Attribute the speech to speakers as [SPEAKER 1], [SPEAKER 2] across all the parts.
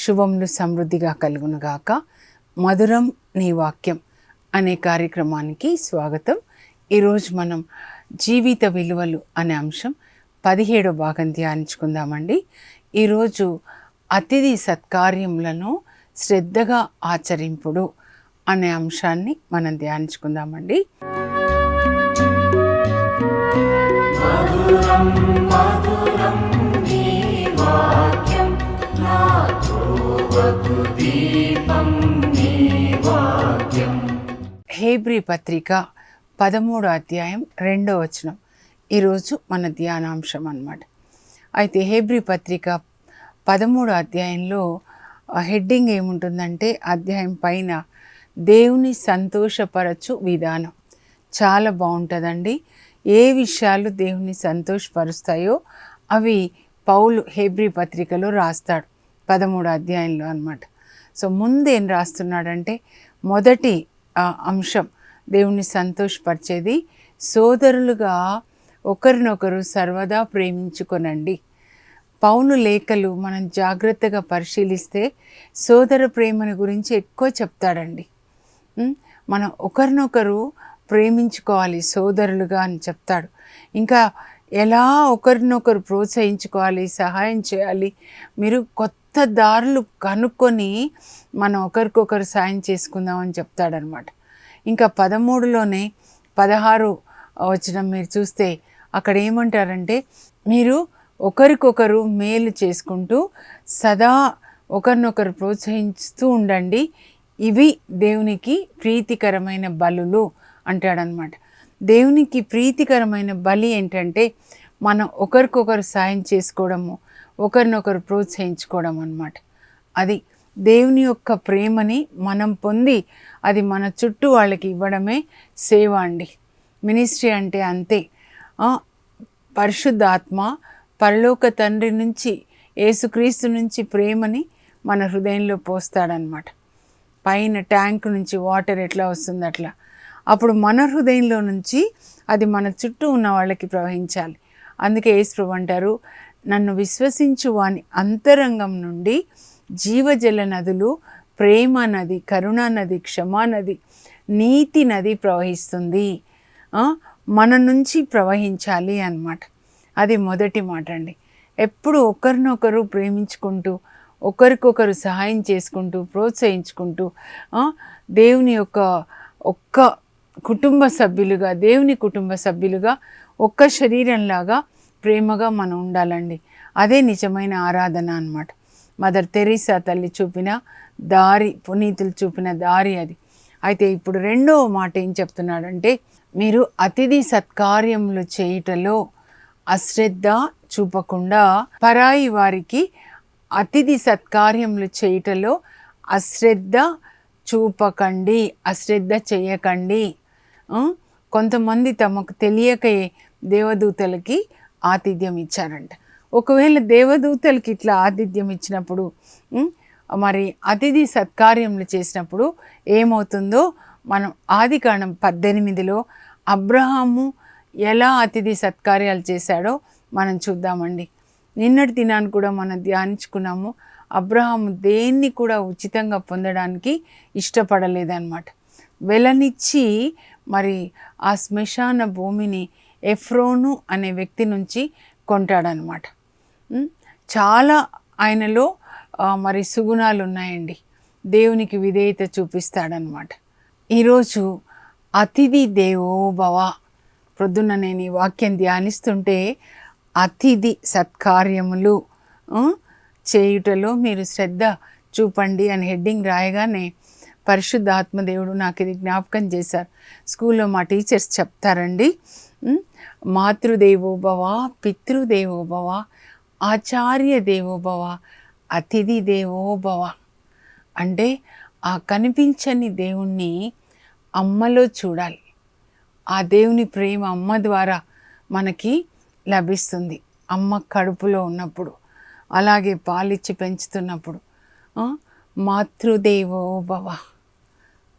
[SPEAKER 1] శుభములు సమృద్ధిగా కలుగునుగాక. మధురం నీ వాక్యం అనే కార్యక్రమానికి స్వాగతం. ఈరోజు మనం జీవిత విలువలు అనే అంశం పదిహేడో భాగం ధ్యానించుకుందామండి. ఈరోజు అతిథి సత్కార్యములను శ్రద్ధగా ఆచరింపుడు అనే అంశాన్ని మనం ధ్యానించుకుందామండి. హేబ్రీ పత్రిక పదమూడో అధ్యాయం రెండో వచనం. ఈరోజు మన ధ్యానాంశం అన్నమాట. అయితే హేబ్రీ పత్రిక పదమూడో అధ్యాయంలో హెడ్డింగ్ ఏముంటుందంటే అధ్యాయం పైన దేవుని సంతోషపరచు విధానం. చాలా బాగుంటుందండి. ఏ విషయాలు దేవుని సంతోషపరుస్తాయో అవి పౌలు హేబ్రీ పత్రికలో రాస్తాడు. పదమూడు అధ్యాయంలో అన్నమాట. సో ముందేం రాస్తున్నాడంటే మొదటి ఆ, అంశం దేవుణ్ణి సంతోషపరిచేది సోదరులుగా ఒకరినొకరు సర్వదా ప్రేమించుకొనండి. పౌలు లేఖలు మనం జాగ్రత్తగా పరిశీలిస్తే సోదర ప్రేమను గురించి ఎక్కువ చెప్తాడండి. మనం ఒకరినొకరు ప్రేమించుకోవాలి సోదరులుగా అని చెప్తాడు. ఇంకా ఎలా ఒకరినొకరు ప్రోత్సహించుకోవాలి సహాయం చేయాలి మీరు కొత్త దారులు కనుక్కొని మనం ఒకరికొకరు సాయం చేసుకుందామని చెప్తాడనమాట. ఇంకా పదమూడులోనే పదహారు వచ్చిన మీరు చూస్తే అక్కడ ఏమంటారంటే మీరు ఒకరికొకరు మేలు చేసుకుంటూ సదా ఒకరినొకరు ప్రోత్సహిస్తూ ఉండండి. ఇవి దేవునికి ప్రీతికరమైన బలులు అంటాడనమాట. దేవునికి ప్రీతికరమైన బలి ఏంటంటే మనం ఒకరికొకరు సాయం చేసుకోవడము ఒకరినొకరు ప్రోత్సహించుకోవడం అన్నమాట. అది దేవుని యొక్క ప్రేమని మనం పొంది అది మన చుట్టూ వాళ్ళకి ఇవ్వడమే సేవ అండి. మినిస్ట్రీ అంటే అంతే. పరిశుద్ధాత్మ పరలోక తండ్రి నుంచి యేసుక్రీస్తు నుంచి ప్రేమని మన హృదయంలో పోస్తాడనమాట పైన ట్యాంక్ నుంచి వాటర్ ఎట్లా వస్తుంది అట్లా. అప్పుడు మన హృదయంలో నుంచి అది మన చుట్టూ ఉన్న వాళ్ళకి ప్రవహించాలి. అందుకే యేసు అంటారు నన్ను విశ్వసించు వాని అంతరంగం నుండి జీవజల నదులు ప్రేమ నది కరుణా నది క్షమా నది నీతి నది ప్రవహిస్తుంది. మన నుంచి ప్రవహించాలి అన్నమాట. అది మొదటి మాట అండి. ఎప్పుడు ఒకరినొకరు ప్రేమించుకుంటూ ఒకరికొకరు సహాయం చేసుకుంటూ ప్రోత్సహించుకుంటూ దేవుని యొక్క ఒక్క కుటుంబ సభ్యులుగా దేవుని కుటుంబ సభ్యులుగా ఒక్క శరీరంలాగా ప్రేమగా మనం ఉండాలండి. అదే నిజమైన ఆరాధన అన్నమాట. మదర్ తెరీసా తల్లి చూపిన దారి పునీతులు చూపిన దారి అది. అయితే ఇప్పుడు రెండవ మాట ఏం చెప్తున్నాడంటే మీరు అతిథి సత్కార్యములు చేయుటలో అశ్రద్ధ చూపకుండా పరాయి వారికి అతిథి సత్కార్యములు చేయుటలో అశ్రద్ధ చూపకండి అశ్రద్ధ చేయకండి. కొంతమంది తమకు తెలియకే దేవదూతలకి ఆతిథ్యం ఇచ్చారంట. ఒకవేళ దేవదూతలకి ఇట్లా ఆతిథ్యం ఇచ్చినప్పుడు మరి అతిథి సత్కార్యములు చేసినప్పుడు ఏమవుతుందో మనం ఆది కాండం పద్దెనిమిదిలో అబ్రహాము ఎలా అతిథి సత్కార్యాలు చేశాడో మనం చూద్దామండి. నిన్నటి దినాన్ని కూడా మనం ధ్యానించుకున్నాము. అబ్రహాము దేన్ని కూడా ఉచితంగా పొందడానికి ఇష్టపడలేదన్నమాట. వెలనిచ్చి మరి ఆ శ్మశాన భూమిని ఎఫ్రోను అనే వ్యక్తి నుంచి కొంటాడనమాట. చాలా ఆయనలో మరి సుగుణాలు ఉన్నాయండి దేవునికి విధేయత చూపిస్తాడనమాట. ఈరోజు అతిథి దేవోభవ ప్రొద్దున నేను ఈ వాక్యం ధ్యానిస్తుంటే అతిథి సత్కార్యములు చేయుటలో మీరు శ్రద్ధ చూపండి అని హెడ్డింగ్ రాయగానే పరిశుద్ధ ఆత్మదేవుడు నాకు ఇది జ్ఞాపకం చేశారు. స్కూల్లో మా టీచర్స్ చెప్తారండి మాతృదేవోభవ పితృదేవోభవ ఆచార్య దేవోభవ అతిథి దేవోభవ. అంటే ఆ కనిపించని దేవుణ్ణి అమ్మలో చూడాలి. ఆ దేవుని ప్రేమ అమ్మ ద్వారా మనకి లభిస్తుంది అమ్మ కడుపులో ఉన్నప్పుడు అలాగే పాలిచ్చి పెంచుతున్నప్పుడు. మాతృదేవో భవ.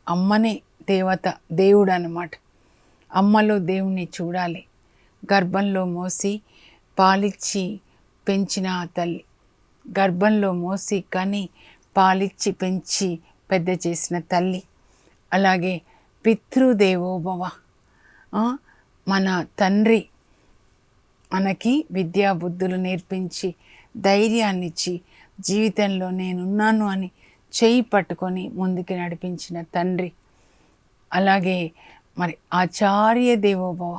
[SPEAKER 1] అమ్మనే దేవత దేవుడు అనమాట అమ్మలో దేవుణ్ణి చూడాలి. గర్భంలో మోసి పాలిచ్చి పెంచిన ఆ తల్లి. గర్భంలో మోసి కని పాలిచ్చి పెంచి పెద్ద చేసిన తల్లి. అలాగే పితృదేవోభవ మన తండ్రి మనకి విద్యా బుద్ధులు నేర్పించి ధైర్యాన్నిచ్చి జీవితంలో నేనున్నాను అని చేయి పట్టుకొని ముందుకు నడిపించిన తండ్రి. అలాగే మరి ఆచార్య దేవోభవ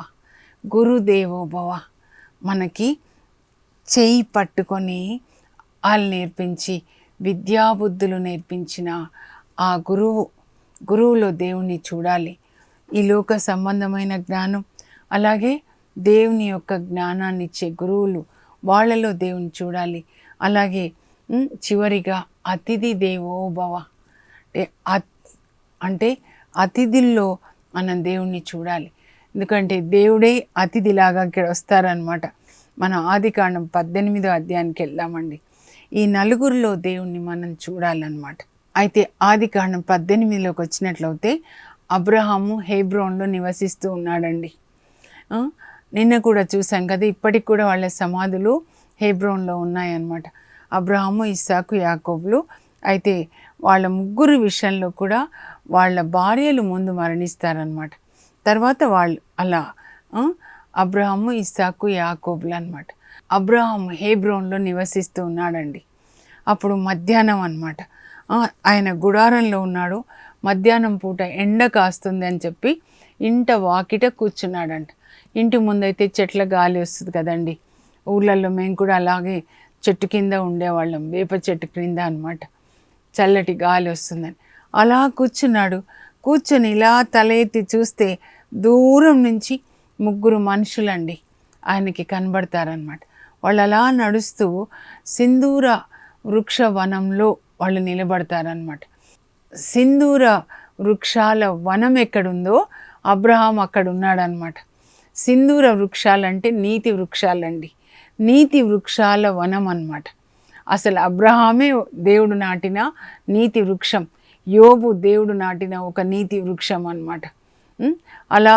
[SPEAKER 1] గురుదేవోభవ మనకి చేయి పట్టుకొని వాళ్ళు నేర్పించి విద్యాబుద్ధులు నేర్పించిన ఆ గురువు గురువులో దేవుణ్ణి చూడాలి. ఈ లోక సంబంధమైన జ్ఞానం అలాగే దేవుని యొక్క జ్ఞానాన్ని ఇచ్చే గురువులు వాళ్ళలో దేవుని చూడాలి. అలాగే చివరిగా అతిథి దేవో భవ. అంటే అంటే అతిథుల్లో మనం దేవుణ్ణి చూడాలి. ఎందుకంటే దేవుడే అతిథిలాగా ఇక్కడ వస్తారనమాట మన ఆది కాండం పద్దెనిమిదో అధ్యాయానికి వెళ్దామండి. ఈ నలుగురిలో దేవుణ్ణి మనం చూడాలన్నమాట. అయితే ఆది కాండం పద్దెనిమిదిలోకి వచ్చినట్లయితే అబ్రహాము హేబ్రోన్లో నివసిస్తూ ఉన్నాడండి. నిన్న కూడా చూసాం కదా ఇప్పటికి కూడా వాళ్ళ సమాధులు హేబ్రోన్లో ఉన్నాయన్నమాట. అబ్రహాము ఇస్సాకు యాకోబులు. అయితే వాళ్ళ ముగ్గురు విషయంలో కూడా వాళ్ళ భార్యలు ముందు మరణిస్తారనమాట తర్వాత వాళ్ళు అలా అబ్రహము అబ్రహాము ఇస్సాకు యాకోబులు అనమాట అబ్రహాం హేబ్రోన్లో నివసిస్తూ ఉన్నాడండి. అప్పుడు మధ్యాహ్నం అనమాట ఆయన గుడారంలో ఉన్నాడు. మధ్యాహ్నం పూట ఎండ కాస్తుంది అని చెప్పి ఇంట వాకిట కూర్చున్నాడంట. ఇంటి ముందైతే చెట్ల గాలి వస్తుంది కదండి. ఊళ్ళల్లో మేము కూడా అలాగే చెట్టు కింద ఉండేవాళ్ళం వేప చెట్టు క్రింద అనమాట చల్లటి గాలి వస్తుందని. అలా కూర్చున్నాడు. కూర్చొని ఇలా తల ఎత్తి చూస్తే దూరం నుంచి ముగ్గురు మనుషులండి ఆయనకి కనబడతారనమాట వాళ్ళు అలా నడుస్తూ సింధూర వృక్ష వనంలో వాళ్ళు నిలబడతారనమాట సింధూర వృక్షాల వనం ఎక్కడుందో అబ్రహాం అక్కడ ఉన్నాడనమాట సింధూర వృక్షాలంటే నీతి వృక్షాలండి. నీతి వృక్షాల వనం అన్నమాట. అసలు అబ్రహామే దేవుడు నాటిన నీతి వృక్షం. యోబు దేవుడు నాటిన ఒక నీతి వృక్షం అన్నమాట. అలా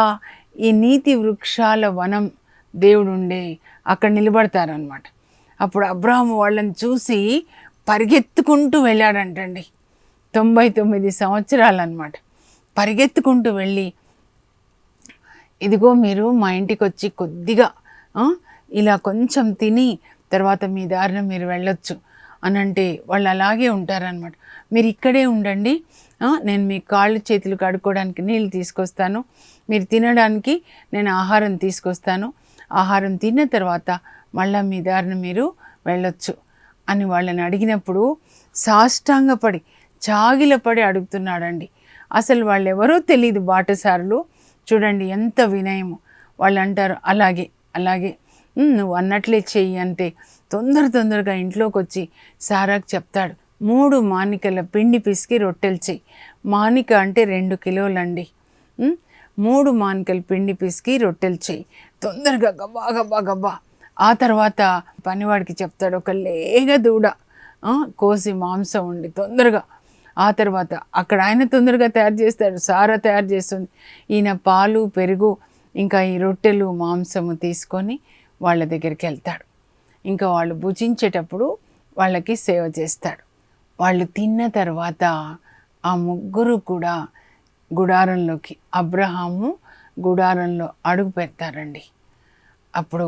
[SPEAKER 1] ఈ నీతి వృక్షాల వనం దేవుడు ఉండే అక్కడ నిలబడతారనమాట అప్పుడు అబ్రహం వాళ్ళని చూసి పరిగెత్తుకుంటూ వెళ్ళాడంటండి. తొంభై తొమ్మిది సంవత్సరాలు అనమాట పరిగెత్తుకుంటూ వెళ్ళి ఇదిగో మీరు మా ఇంటికి వచ్చి కొద్దిగా ఇలా కొంచెం తిని తర్వాత మీ దారిన మీరు వెళ్ళొచ్చు అని అంటే వాళ్ళు అలాగే ఉంటారనమాట మీరు ఇక్కడే ఉండండి. నేను మీ కాళ్ళు చేతులు కడుక్కోవడానికి నీళ్ళు తీసుకొస్తాను. మీరు తినడానికి నేను ఆహారం తీసుకొస్తాను. ఆహారం తిన్న తర్వాత మళ్ళీ మీ దారిన మీరు వెళ్ళొచ్చు అని వాళ్ళని అడిగినప్పుడు సాష్టాంగపడి చాగిలపడి అడుగుతున్నాడండి. అసలు వాళ్ళు ఎవరో తెలియదు బాటసారులు. చూడండి ఎంత వినయము. వాళ్ళు అంటారు అలాగే అలాగే నువ్వు అన్నట్లే చెయ్యి అంటే తొందర తొందరగా ఇంట్లోకి వచ్చి సారాకు చెప్తాడు. మూడు మానికల పిండి పిసికి రొట్టెలు చెయ్యి. మానిక అంటే రెండు కిలోలండి. మూడు మానికల పిండి పిసికి రొట్టెలు చెయ్యి. తొందరగా గబ్బా గబ్బా గబ్బా. ఆ తర్వాత పనివాడికి చెప్తాడు ఒక లేగ దూడ. కోసి మాంసం ఉండి తొందరగా. ఆ తర్వాత అక్కడ ఆయన తొందరగా తయారు చేస్తాడు సారా తయారు చేస్తుంది. ఈయన పాలు పెరుగు ఇంకా ఈ రొట్టెలు మాంసము తీసుకొని వాళ్ళ దగ్గరికి వెళ్తాడు. ఇంకా వాళ్ళు భుజించేటప్పుడు వాళ్ళకి సేవ చేస్తాడు. వాళ్ళు తిన్న తర్వాత ఆ ముగ్గురు కూడా గుడారంలోకి అబ్రహాము గుడారంలో అడుగు పెడతారండి. అప్పుడు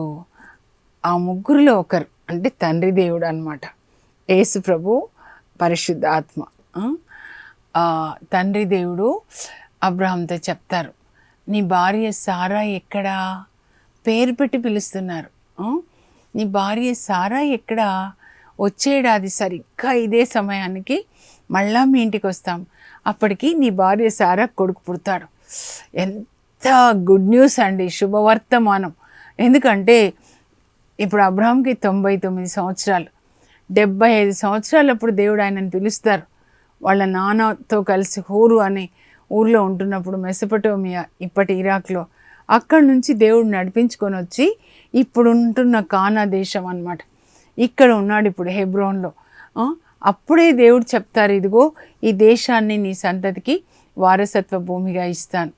[SPEAKER 1] ఆ ముగ్గురులో ఒకరు అంటే తండ్రి దేవుడు అనమాట యేసు ప్రభు పరిశుద్ధ ఆత్మ ఆ? తండ్రి దేవుడు అబ్రహాంతో చెప్తారు నీ భార్య సారా ఎక్కడా? పేరు పెట్టి పిలుస్తున్నారు. నీ భార్య సారా ఎక్కడ? వచ్చేడాది సరిగ్గా ఇదే సమయానికి మళ్ళా మీ ఇంటికి వస్తాం. అప్పటికి నీ భార్య సారా కొడుకు పుడతాడు. ఎంత గుడ్ న్యూస్ అండి శుభవర్తమానం. ఎందుకంటే ఇప్పుడు అబ్రహాంకి తొంభై తొమ్మిది సంవత్సరాలు. డెబ్బై ఐదు సంవత్సరాలప్పుడు దేవుడు ఆయనను పిలుస్తారు. వాళ్ళ నాన్నతో కలిసి హూరు అనే ఊర్లో ఉంటున్నప్పుడు మెసపటోమియా ఇప్పటి ఇరాక్లో అక్కడి నుంచి దేవుడు నడిపించుకొని వచ్చి ఇప్పుడు ఉంటున్న కానా దేశం అనమాట ఇక్కడ ఉన్నాడు ఇప్పుడు హెబ్రోన్లో. అప్పుడే దేవుడు చెప్తారు ఇదిగో ఈ దేశాన్ని నీ సంతతికి వారసత్వ భూమిగా ఇస్తాను.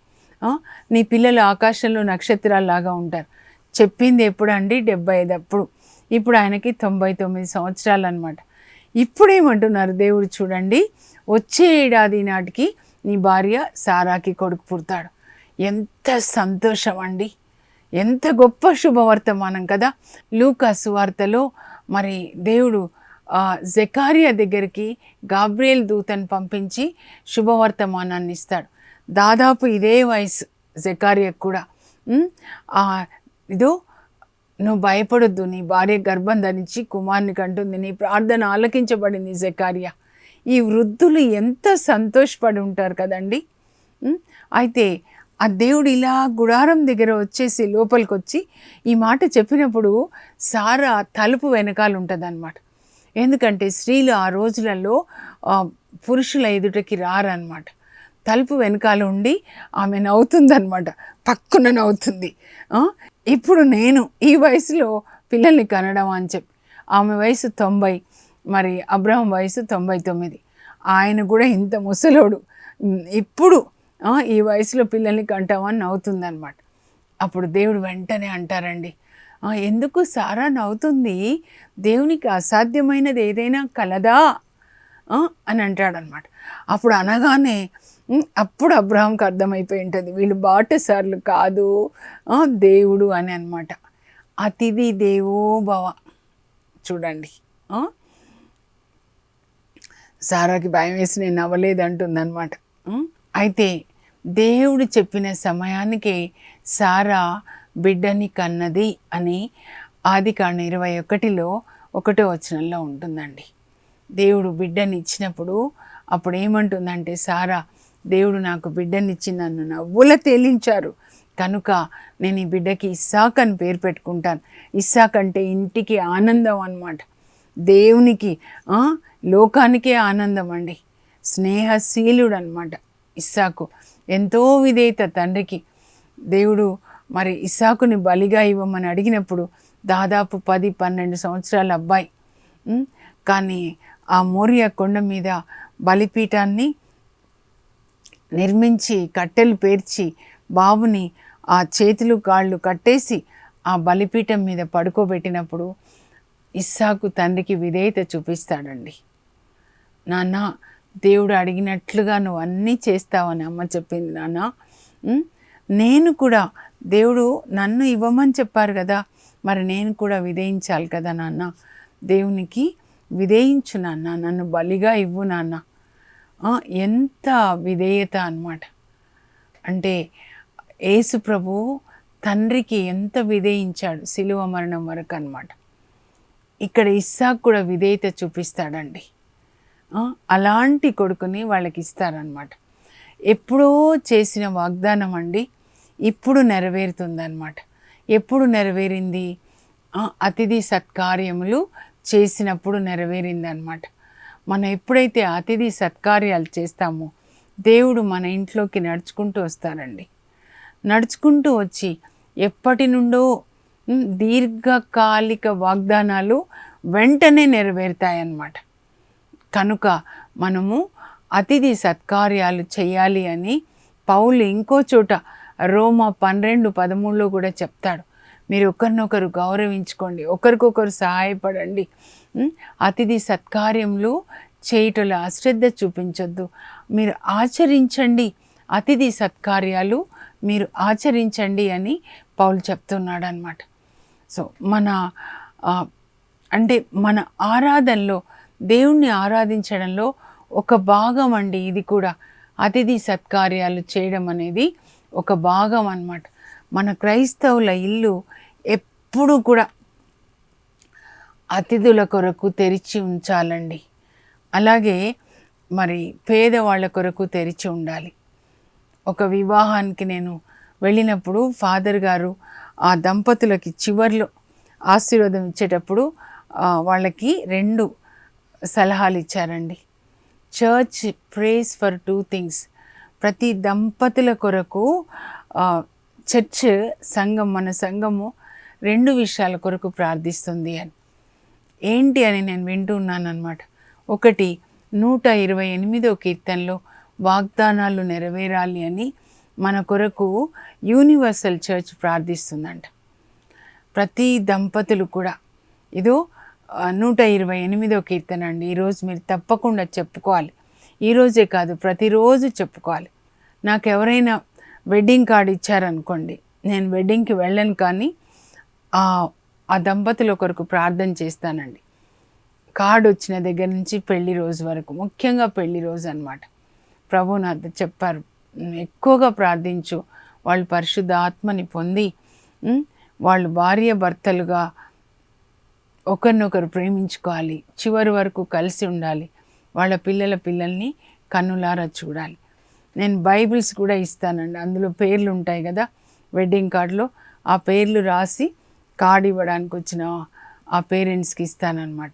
[SPEAKER 1] నీ పిల్లలు ఆకాశంలో నక్షత్రాల్లాగా ఉంటారు. చెప్పింది ఎప్పుడండి? డెబ్బై ఐదు అప్పుడు ఇప్పుడు ఆయనకి తొంభై తొమ్మిది సంవత్సరాలు అనమాట ఇప్పుడేమంటున్నారు దేవుడు చూడండి వచ్చే ఏడాది నాటికి నీ భార్య సారాకి కొడుకు పుడతాడు. ఎంత సంతోషం అండి ఎంత గొప్ప శుభవర్తమానం కదా. లూకా సువార్తలో మరి దేవుడు ఆ, దగ్గరికి గాబ్రియల్ దూతను పంపించి శుభవర్తమానాన్ని ఇస్తాడు. దాదాపు ఇదే వయసు జెకారియకు కూడా. ఇదో నువ్వు భయపడొద్దు నీ భార్య గర్భం ధరించి కుమారుని కంటుంది నీ ప్రార్థన ఆలకించబడింది జకారియా. ఈ వృద్ధులు ఎంత సంతోషపడి ఉంటారు కదండి. అయితే ఆ దేవుడు ఇలా గుడారం దగ్గర వచ్చేసి లోపలికి వచ్చి ఈ మాట చెప్పినప్పుడు సారా తలుపు వెనకాల ఉంటుంది ఎందుకంటే స్త్రీలు ఆ రోజులలో పురుషుల ఎదుటకి రారనమాట తలుపు వెనకాల ఉండి ఆమె నవ్వుతుందనమాట పక్కున నవ్వుతుంది. ఇప్పుడు నేను ఈ వయసులో పిల్లల్ని కనడం అని చెప్పి. ఆమె వయసు తొంభై మరి అబ్రహం వయసు తొంభై తొమ్మిది. ఆయన కూడా ఇంత ముసలోడు. ఇప్పుడు ఈ వయసులో పిల్లల్ని కంటామని నవ్వుతుందనమాట అప్పుడు దేవుడు వెంటనే అంటారండి ఎందుకు సారా నవ్వుతుంది? దేవునికి అసాధ్యమైనది ఏదైనా కలదా? అని అంటాడనమాట అప్పుడు అనగానే అప్పుడు అబ్రహాంకి అర్థమైపోయి ఉంటుంది వీళ్ళు బాటసార్లు కాదు దేవుడు అని అనమాట అతిథి దేవో భవ చూడండి సారాకి భయం వేసి నేను నవ్వలేదు అంటుందన్నమాట అయితే దేవుడు చెప్పిన సమయానికి సారా బిడ్డని కన్నది అని ఆది కాండ ఇరవై ఒకటిలో ఒకటో వచనంలో ఉంటుందండి. దేవుడు బిడ్డని ఇచ్చినప్పుడు అప్పుడు ఏమంటుందంటే సారా దేవుడు నాకు బిడ్డనిచ్చి నన్ను నవ్వుల తేలించారు. కనుక నేను ఈ బిడ్డకి ఇస్సాక్ అని పేరు పెట్టుకుంటాను. ఇస్సాక్ అంటే ఇంటికి ఆనందం అనమాట దేవునికి లోకానికే ఆనందం అండి. స్నేహశీలుడు అనమాట ఇస్సాకు ఎంతో విధేయత తండ్రికి. దేవుడు మరి ఇస్సాకుని బలిగా ఇవ్వమని అడిగినప్పుడు దాదాపు పది పన్నెండు సంవత్సరాల అబ్బాయి కానీ ఆ మోరియా కొండ మీద బలిపీఠాన్ని నిర్మించి కట్టెలు పేర్చి బాబుని ఆ చేతులు కాళ్ళు కట్టేసి ఆ బలిపీఠం మీద పడుకోబెట్టినప్పుడు ఇస్సాకు తండ్రికి విధేయత చూపిస్తాడండి. నాన్న దేవుడు అడిగినట్లుగా నువ్వు అన్నీ చేస్తావని అమ్మ చెప్పింది నాన్న. నేను కూడా దేవుడు నన్ను ఇవ్వమని చెప్పారు కదా మరి నేను కూడా విధేయించాలి కదా నాన్న. దేవునికి విధేయించు నాన్న నన్ను బలిగా ఇవ్వు నాన్న. ఎంత విధేయత అనమాట అంటే యేసు ప్రభు తండ్రికి ఎంత విధేయించాడు శిలువ మరణం వరకు అనమాట ఇక్కడ ఇస్సాకు కూడా విధేయత చూపిస్తాడండి. అలాంటి కొడుకుని వాళ్ళకి ఇస్తారనమాట ఎప్పుడో చేసిన వాగ్దానం అండి ఇప్పుడు నెరవేరుతుందన్నమాట. ఎప్పుడు నెరవేరింది? అతిథి సత్కార్యములు చేసినప్పుడు నెరవేరిందనమాట మనం ఎప్పుడైతే అతిథి సత్కార్యాలు చేస్తామో దేవుడు మన ఇంట్లోకి నడుచుకుంటూ వస్తారండి. నడుచుకుంటూ వచ్చి ఎప్పటి నుండో దీర్ఘకాలిక వాగ్దానాలు వెంటనే నెరవేరుతాయన్నమాట. కనుక మనము అతిథి సత్కార్యాలు చేయాలి అని పౌలు ఇంకో చోట రోమా పన్నెండు పదమూడులో కూడా చెప్తాడు. మీరు ఒకరినొకరు గౌరవించుకోండి ఒకరికొకరు సహాయపడండి. అతిథి సత్కార్యములు చేయటంలో అశ్రద్ధ చూపించొద్దు. మీరు ఆచరించండి అతిథి సత్కార్యాలు మీరు ఆచరించండి అని పౌలు చెప్తున్నాడు అనమాట సో మన అంటే మన ఆరాధనలో దేవుణ్ణి ఆరాధించడంలో ఒక భాగం అండి ఇది కూడా. అతిథి సత్కార్యాలు చేయడం అనేది ఒక భాగం అన్నమాట. మన క్రైస్తవుల ఇల్లు ఎప్పుడు కూడా అతిథుల కొరకు తెరిచి ఉంచాలండి. అలాగే మరి పేదవాళ్ళ కొరకు తెరిచి ఉండాలి. ఒక వివాహానికి నేను వెళ్ళినప్పుడు ఫాదర్ గారు ఆ దంపతులకి చివర్లో ఆశీర్వాదం ఇచ్చేటప్పుడు వాళ్ళకి రెండు సలహాలు ఇచ్చారండి church prays for two things ప్రతి దంపతుల కొరకు చర్చ్ సంఘం మన సంఘము రెండు విషయాల కొరకు ప్రార్థిస్తుంది అని. ఏంటి అని నేను వింటున్నాను అనమాట ఒకటి నూట ఇరవై ఎనిమిదో కీర్తనలో వాగ్దానాలు నెరవేరాలి అని మన కొరకు యూనివర్సల్ చర్చ్ ప్రార్థిస్తుందంట. ప్రతి దంపతులు కూడా. ఇదో నూట ఇరవై ఎనిమిదో కీర్తన అండి. ఈరోజు మీరు తప్పకుండా చెప్పుకోవాలి. ఈరోజే కాదు ప్రతిరోజు చెప్పుకోవాలి. నాకు ఎవరైనా వెడ్డింగ్ కార్డు ఇచ్చారనుకోండి నేను వెడ్డింగ్కి వెళ్ళను కానీ ఆ ఆ దంపతుల కొరకు ప్రార్థన చేస్తానండి. కార్డు వచ్చిన దగ్గర నుంచి పెళ్ళి రోజు వరకు ముఖ్యంగా పెళ్ళి రోజు అన్నమాట. ప్రభు నాతో చెప్పారు ఎక్కువగా ప్రార్థించు వాళ్ళు పరిశుద్ధ ఆత్మని పొంది వాళ్ళు భార్య భర్తలుగా ఒకరినొకరు ప్రేమించుకోవాలి. చివరి వరకు కలిసి ఉండాలి. వాళ్ళ పిల్లల పిల్లల్ని కన్నులారా చూడాలి. నేను బైబిల్స్ కూడా ఇస్తానండి. అందులో పేర్లు ఉంటాయి కదా. వెడ్డింగ్ కార్డులో ఆ పేర్లు రాసి కార్డు ఇవ్వడానికి వచ్చిన ఆ పేరెంట్స్కి ఇస్తానన్నమాట.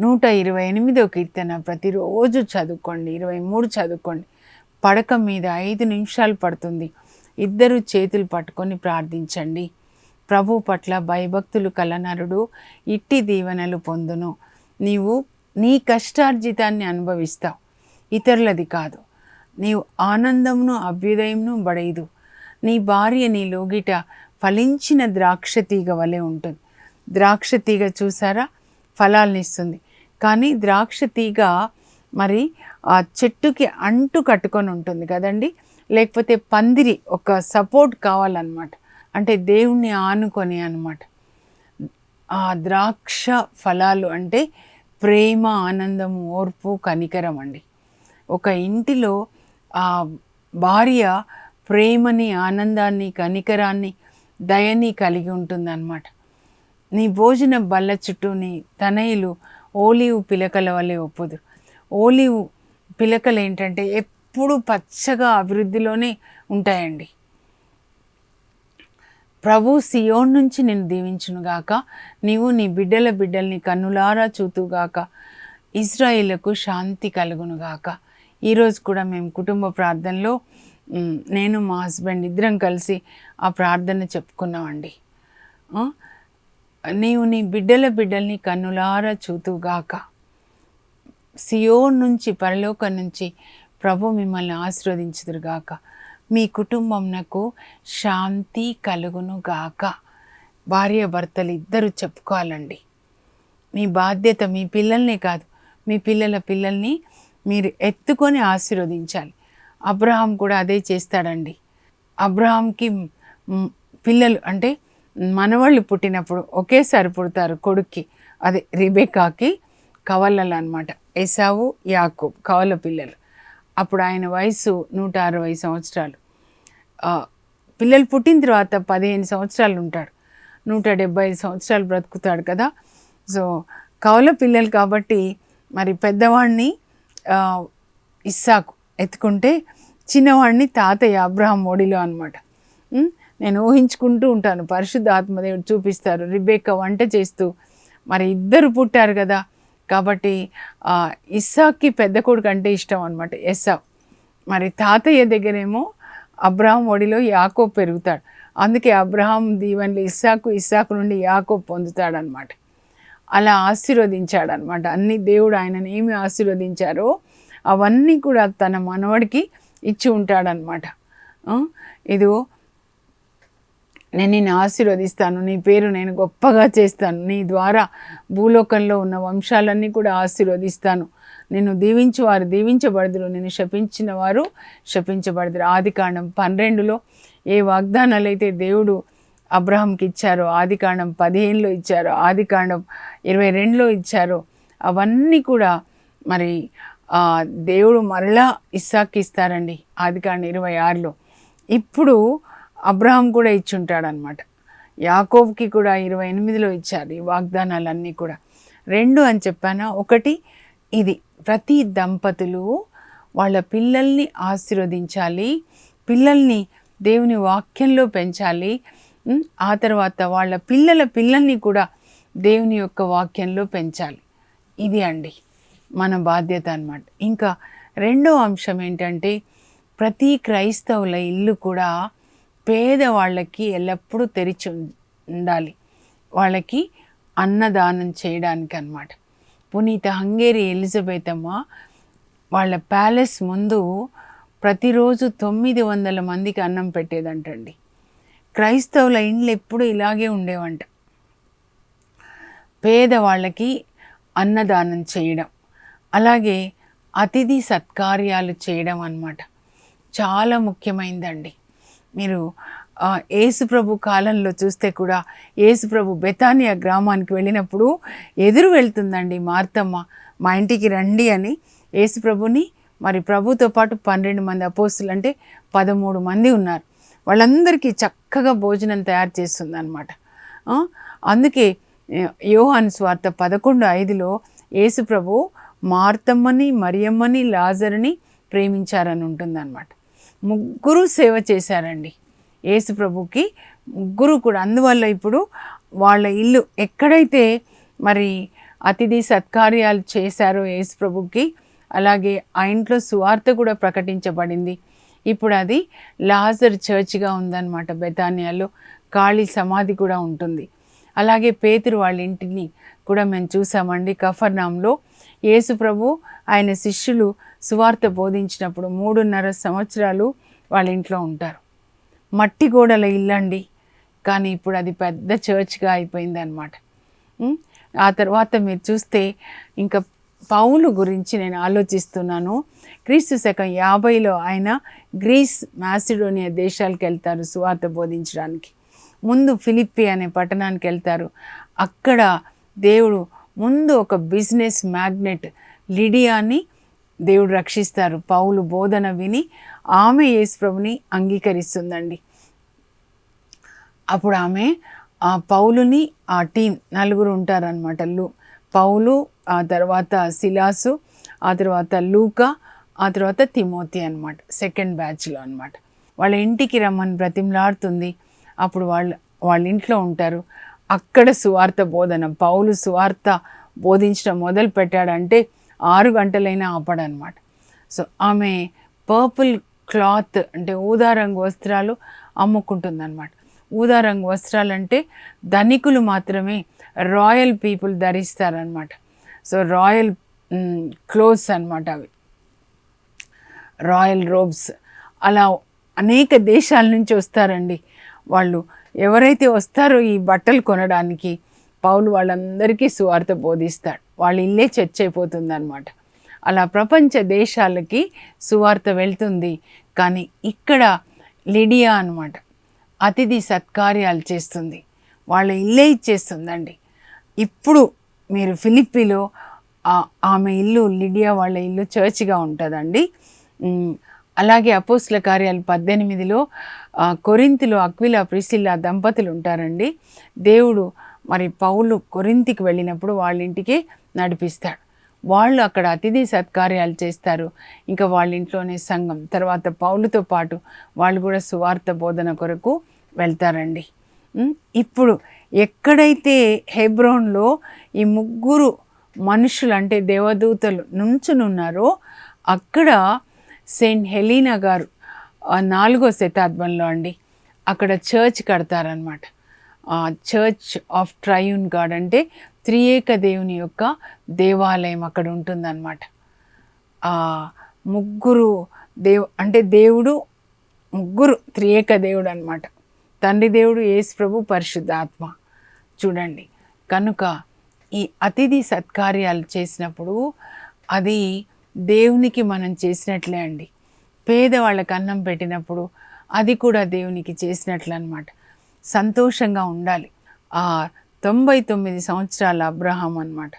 [SPEAKER 1] నూట ఇరవై ఎనిమిదో కీర్తన ప్రతిరోజు చదువుకోండి. ఇరవై మూడు చదువుకోండి. పడక మీద ఐదు నిమిషాలు పడుతుంది. ఇద్దరు చేతులు పట్టుకొని ప్రార్థించండి. ప్రభు పట్ల భయభక్తులు కలనరుడు ఇట్టి దీవెనలు పొందును. నీవు నీ కష్టార్జితాన్ని అనుభవిస్తావు. ఇతరులది కాదు. నీవు ఆనందమును అభ్యుదయంను బడైదు. నీ భార్య నీ లోగిట ఫలించిన ద్రాక్ష తీగ వలె ఉంటుంది. ద్రాక్ష తీగ చూసారా? ఫలాల్ని ఇస్తుంది. కానీ ద్రాక్ష తీగ మరి ఆ చెట్టుకి అంటు కట్టుకొని ఉంటుంది కదండి? లేకపోతే పందిరి ఒక సపోర్ట్ కావాలన్నమాట. అంటే దేవుణ్ణి ఆనుకొని అనమాట ఆ ద్రాక్ష ఫలాలు అంటే ప్రేమ ఆనందం ఓర్పు కనికరం అండి. ఒక ఇంటిలో ఆ భార్య ప్రేమని ఆనందాన్ని కనికరాన్ని దయని కలిగి ఉంటుందన్నమాట. నీ భోజన బల్ల చుట్టూ నీ తనయులు ఓలివు పిలకల వల్లే ఒప్పుదు. ఓలివు పిలకలు ఏంటంటే ఎప్పుడు పచ్చగా అభివృద్ధిలోనే ఉంటాయండి. ప్రభు సియోన్ నుంచి నేను దీవించునుగాక నీవు నీ బిడ్డల బిడ్డల్ని కన్నులారా చూతుగాక ఇజ్రాయిలకు శాంతి కలుగునుగాక ఈరోజు కూడా మేము కుటుంబ ప్రార్థనలో నేను మా హస్బెండ్ ఇద్దరం కలిసి ఆ ప్రార్థన చెప్పుకున్నామండి. నీవు నీ బిడ్డల బిడ్డల్ని కన్నులారా చూతుగాక సియోన్ నుంచి పరలోకం నుంచి ప్రభు మిమ్మల్ని ఆశీర్వదించుదురుగాక మీ కుటుంబంనకు శాంతి కలుగును గాక. భార్య భర్తలు ఇద్దరు చెప్పుకోవాలండి. మీ బాధ్యత మీ పిల్లల్ని కాదు మీ పిల్లల పిల్లల్ని మీరు ఎత్తుకొని ఆశీర్వదించాలి. అబ్రహాం కూడా అదే చేస్తాడండి. అబ్రహాంకి పిల్లలు అంటే మనవాళ్ళు పుట్టినప్పుడు ఒకేసారి పుడతారు కొడుక్కి అదే రిబేకాకి కవలలు అనమాట ఎసావు యాకోబ్ కవల పిల్లలు. అప్పుడు ఆయన వయసు నూట అరవై సంవత్సరాలు. పిల్లలు పుట్టిన తర్వాత పదిహేను సంవత్సరాలు ఉంటాడు నూట డెబ్బై ఐదు సంవత్సరాలు బ్రతుకుతాడు కదా. సో కవల పిల్లలు కాబట్టి మరి పెద్దవాడిని ఇస్సాకు ఎత్తుకుంటే చిన్నవాడిని తాతయ్య అబ్రహం ఒడిలో అనమాట నేను ఊహించుకుంటూ ఉంటాను పరిశుద్ధ ఆత్మదేవుడు చూపిస్తారు రిబేక్క వంట చేస్తూ. మరి ఇద్దరు పుట్టారు కదా కాబట్టి ఇస్సాక్కి పెద్ద కొడుకు అంటే ఇష్టం అనమాట ఎస్సావ్ మరి తాతయ్య దగ్గరేమో అబ్రహాం ఒడిలో యాకో పెరుగుతాడు. అందుకే అబ్రహాం దీవెనలు ఇస్సాకు ఇస్సాకు నుండి యాకో పొందుతాడనమాట అలా ఆశీర్వదించాడనమాట అన్ని దేవుడు ఆయనని ఏమి ఆశీర్వదించారో అవన్నీ కూడా తన మనవడికి ఇచ్చి ఉంటాడనమాట ఆ, ఇదిగో నేను నిన్ను ఆశీర్వదిస్తాను నీ పేరు నేను గొప్పగా చేస్తాను నీ ద్వారా భూలోకంలో ఉన్న వంశాలన్నీ కూడా ఆశీర్వదిస్తాను. నిన్ను దీవించి వారు దీవించబడదురు నిన్ను శపించిన వారు శపించబడదురు. ఆది కాండం పన్నెండులో ఏ వాగ్దానాలు అయితే దేవుడు అబ్రహంకి ఇచ్చారో ఆది కాండం పదిహేనులో ఇచ్చారో ఆది కాండం ఇరవై రెండులో ఇచ్చారో అవన్నీ కూడా మరి దేవుడు మరలా ఇస్సాకి ఇస్తారండి. ఆది కాండం ఇరవై ఆరులో. ఇప్పుడు అబ్రహాం కూడా ఇచ్చుంటాడనమాట. యాకోబ్కి కూడా ఇరవై ఎనిమిదిలో ఇచ్చారు ఈ వాగ్దానాలన్నీ కూడా. రెండు అని చెప్పానా? ఒకటి ఇది ప్రతి దంపతులు వాళ్ళ పిల్లల్ని ఆశీర్వదించాలి పిల్లల్ని దేవుని వాక్యంలో పెంచాలి ఆ తర్వాత వాళ్ళ పిల్లల పిల్లల్ని కూడా దేవుని యొక్క వాక్యంలో పెంచాలి. ఇది అండి మన బాధ్యత అన్నమాట. ఇంకా రెండో అంశం ఏంటంటే ప్రతి క్రైస్తవుల ఇల్లు కూడా పేదవాళ్ళకి ఎల్లప్పుడూ తెరిచి ఉండాలి. వాళ్ళకి అన్నదానం చేయడానికి అన్నమాట పునీత హంగేరి ఎలిజబెత్ అమ్మ వాళ్ళ ప్యాలెస్ ముందు ప్రతిరోజు తొమ్మిది వందల మందికి అన్నం పెట్టేదంటండి. క్రైస్తవుల ఇండ్లు ఎప్పుడూ ఇలాగే ఉండేవంట. పేదవాళ్ళకి అన్నదానం చేయడం అలాగే అతిథి సత్కార్యాలు చేయడం అన్నమాట. చాలా ముఖ్యమైందండి. మీరు ఏసుప్రభు కాలంలో చూస్తే కూడా ఏసుప్రభు బెతానియా గ్రామానికి వెళ్ళినప్పుడు ఎదురు వెళ్తుందండి మార్తమ్మ. మా ఇంటికి రండి అని ఏసుప్రభుని మరి ప్రభుతో పాటు పన్నెండు మంది అపోస్తులు అంటే పదమూడు మంది ఉన్నారు. వాళ్ళందరికీ చక్కగా భోజనం తయారు చేస్తుంది అనమాట అందుకే యోహాన్ స్వార్థ పదకొండు ఐదులో యేసుప్రభు మార్తమ్మని మరియమ్మని లాజర్ని ప్రేమించారని ఉంటుందన్నమాట. ముగ్గురు సేవ చేశారండి. యేసుప్రభుకి ముగ్గురు కూడా. అందువల్ల ఇప్పుడు వాళ్ళ ఇల్లు ఎక్కడైతే మరి అతిథి సత్కార్యాలు చేశారో యేసుప్రభుకి అలాగే ఆ ఇంట్లో సువార్త కూడా ప్రకటించబడింది. ఇప్పుడు అది లాజర్ చర్చ్గా ఉందన్నమాట బెతానియాలో. ఖాళీ సమాధి కూడా ఉంటుంది. అలాగే పేతురు వాళ్ళ ఇంటిని కూడా మేము చూసామండి. కఫర్నాంలో యేసు ప్రభు ఆయన శిష్యులు సువార్త బోధించినప్పుడు మూడున్నర సంవత్సరాలు వాళ్ళ ఇంట్లో ఉంటారు. మట్టి గోడల ఇల్లండి. కానీ ఇప్పుడు అది పెద్ద చర్చ్గా అయిపోయింది అనమాట ఆ తర్వాత మీరు చూస్తే ఇంకా పౌలు గురించి నేను ఆలోచిస్తున్నాను. క్రీస్తు శకం యాభైలో ఆయన గ్రీస్ మాసిడోనియా దేశాలకు వెళ్తారు సువార్త బోధించడానికి. ముందు ఫిలిప్పి అనే పట్టణానికి వెళ్తారు. అక్కడ దేవుడు ముందు ఒక బిజినెస్ మ్యాగ్నెట్ లిడియాని దేవుడు రక్షిస్తారు. పౌలు బోధన విని ఆమె యేసుప్రభుని అంగీకరిస్తుందండి. అప్పుడు ఆమె ఆ పౌలుని ఆ టీం నలుగురు ఉంటారనమాట లూ పౌలు ఆ తర్వాత సిలాసు ఆ తర్వాత లూకా ఆ తర్వాత తిమోతి అనమాట సెకండ్ బ్యాచ్లో అనమాట వాళ్ళ ఇంటికి రమ్మని బ్రతిమలాడుతుంది. అప్పుడు వాళ్ళు వాళ్ళ ఇంట్లో ఉంటారు. అక్కడ సువార్త బోధన పౌలు సువార్త బోధించడం మొదలు పెట్టాడంటే ఆరు గంటలైనా ఆపడనమాట. సో ఆమె పర్పుల్ క్లాత్ అంటే ఊదా రంగు వస్త్రాలు అమ్ముకుంటుందన్నమాట ఊదా రంగు ధనికులు మాత్రమే రాయల్ పీపుల్ ధరిస్తారనమాట. సో రాయల్ క్లోత్స్ అనమాట అవి. Royal robes. అలా అనేక దేశాల నుంచి వస్తారండి. వాళ్ళు ఎవరైతే వస్తారో ఈ బట్టలు కొనడానికి పౌలు వాళ్ళందరికీ సువార్త బోధిస్తాడు. వాళ్ళ ఇల్లే చర్చ అయిపోతుంది అనమాట అలా ప్రపంచ దేశాలకి సువార్త వెళ్తుంది. కానీ ఇక్కడ లిడియా అన్నమాట అతిథి సత్కార్యాలు చేస్తుంది. వాళ్ళ ఇల్లే ఇచ్చేస్తుందండి. ఇప్పుడు మీరు ఫిలిప్పీలో ఆమె ఇల్లు లిడియా వాళ్ళ ఇల్లు చర్చ్గా ఉంటుందండి. అలాగే అపోస్ల కార్యాలు పద్దెనిమిదిలో కొరింతిలో అక్విలా ప్రిసిల్లా దంపతులు ఉంటారండి. దేవుడు మరి పౌలు కొరింతికి వెళ్ళినప్పుడు వాళ్ళ ఇంటికి నడిపిస్తాడు. వాళ్ళు అక్కడ అతిథి సత్కార్యాలు చేస్తారు. ఇంకా వాళ్ళ ఇంట్లోనే సంఘం. తర్వాత పౌలుతో పాటు వాళ్ళు కూడా సువార్త బోధన కొరకు వెళ్తారండి. ఇప్పుడు ఎక్కడైతే హెబ్రోన్లో ఈ ముగ్గురు మనుషులు అంటే దేవదూతలు నుంచునున్నారో అక్కడ సెయింట్ హెలీనా గారు నాలుగో శతాబ్దంలో అండి అక్కడ చర్చ్ కడతారనమాట చర్చ్ ఆఫ్ ట్రయూన్ గాడ్ అంటే త్రియేక దేవుని యొక్క దేవాలయం అక్కడ ఉంటుందన్నమాట. ముగ్గురు దేవ్ అంటే దేవుడు ముగ్గురు త్రియేక దేవుడు అనమాట తండ్రి దేవుడు యేసు ప్రభు పరిశుద్ధాత్మ. చూడండి. కనుక ఈ అతిథి సత్కార్యాలు చేసినప్పుడు అది దేవునికి మనం చేసినట్లే అండి. పేదవాళ్ళకి అన్నం పెట్టినప్పుడు అది కూడా దేవునికి చేసినట్లు అనమాట సంతోషంగా ఉండాలి. ఆ తొంభై తొమ్మిది సంవత్సరాల అబ్రహాం అన్నమాట.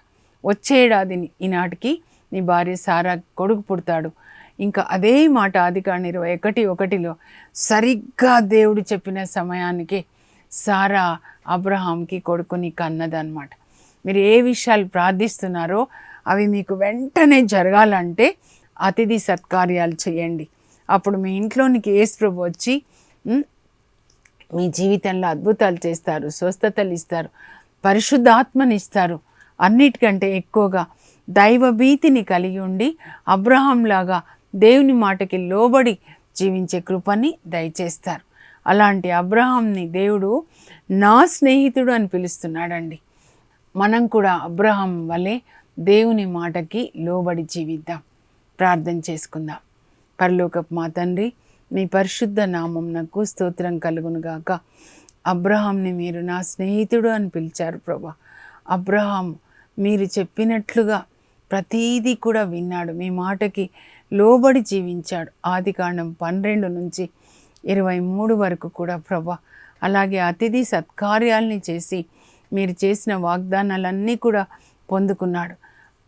[SPEAKER 1] వచ్చే ఏడాదిని ఈనాటికి నీ భార్య సారా కొడుకు పుడతాడు. ఇంకా అదే మాట ఆది ఇరవై ఒకటి ఒకటిలో సరిగ్గా దేవుడు చెప్పిన సమయానికి సారా అబ్రహాంకి కొడుకుని కన్నదన్నమాట. మీరు ఏ విషయాలు ప్రార్థిస్తున్నారో అవి మీకు వెంటనే జరగాలంటే అతిథి సత్కార్యాలు చేయండి. అప్పుడు మీ ఇంట్లోనికి ఏసుప్రభు వచ్చి మీ జీవితంలో అద్భుతాలు చేస్తారు స్వస్థతలు ఇస్తారు పరిశుద్ధాత్మని ఇస్తారు అన్నిటికంటే ఎక్కువగా దైవ భీతిని కలిగి ఉండి అబ్రహాంలాగా దేవుని మాటకి లోబడి జీవించే కృపని దయచేస్తారు. అలాంటి అబ్రహాంని దేవుడు నా స్నేహితుడు అని పిలుస్తున్నాడండి. మనం కూడా అబ్రహాం వలె దేవుని మాటకి లోబడి జీవిద్దాం. ప్రార్థన చేసుకుందాం. పరలోకపు మా తండ్రి మీ పరిశుద్ధ నామం నాకు స్తోత్రం కలుగును గాక అబ్రహాంని మీరు నా స్నేహితుడు అని పిలిచారు ప్రభా. అబ్రహాం మీరు చెప్పినట్లుగా ప్రతీదీ కూడా విన్నాడు. మీ మాటకి లోబడి జీవించాడు. ఆది కాండం పన్నెండు నుంచి ఇరవై మూడు వరకు కూడా ప్రభా. అలాగే అతిథి సత్కార్యాల్ని చేసి మీరు చేసిన వాగ్దానాలన్నీ కూడా పొందుకున్నాడు.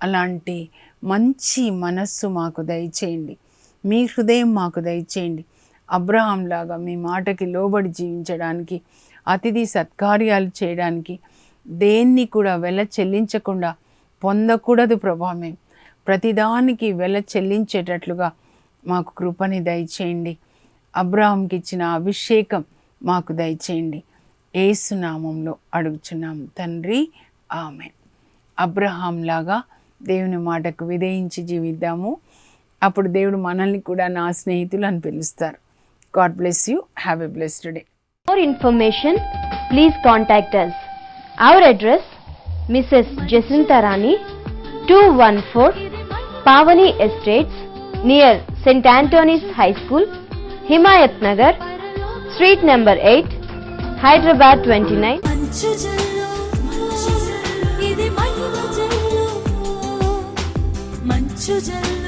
[SPEAKER 1] అలాంటి మంచి మనస్సు మాకు దయచేయండి. మీ హృదయం మాకు దయచేయండి. అబ్రహాంలాగా మీ మాటకి లోబడి జీవించడానికి అతిథి సత్కార్యాలు చేయడానికి దేన్ని కూడా వెల చెల్లించకుండా పొందకూడదు ప్రభా మేము ప్రతిదానికి వెల చెల్లించేటట్లుగా మాకు కృపని దయచేయండి. అబ్రాహంకి ఇచ్చిన అభిషేకం మాకు దయచేయండి. ఏసునామంలో అడుగుచున్నాం తండ్రి ఆమె అబ్రహాంలాగా దేవుని మాటకు విధేయించి జీవిద్దాము. అప్పుడు దేవుడు మనల్ని కూడా నా స్నేహితులు అని పిలుస్తారు. God bless you. Have a blessed day.
[SPEAKER 2] For information, please contact us. Our address Mrs. Jacinta Rani, 214 Pavani Estates, near St. Anthony's High School, Himayat Nagar, Street number 8, Hyderabad 29.
[SPEAKER 3] మంచు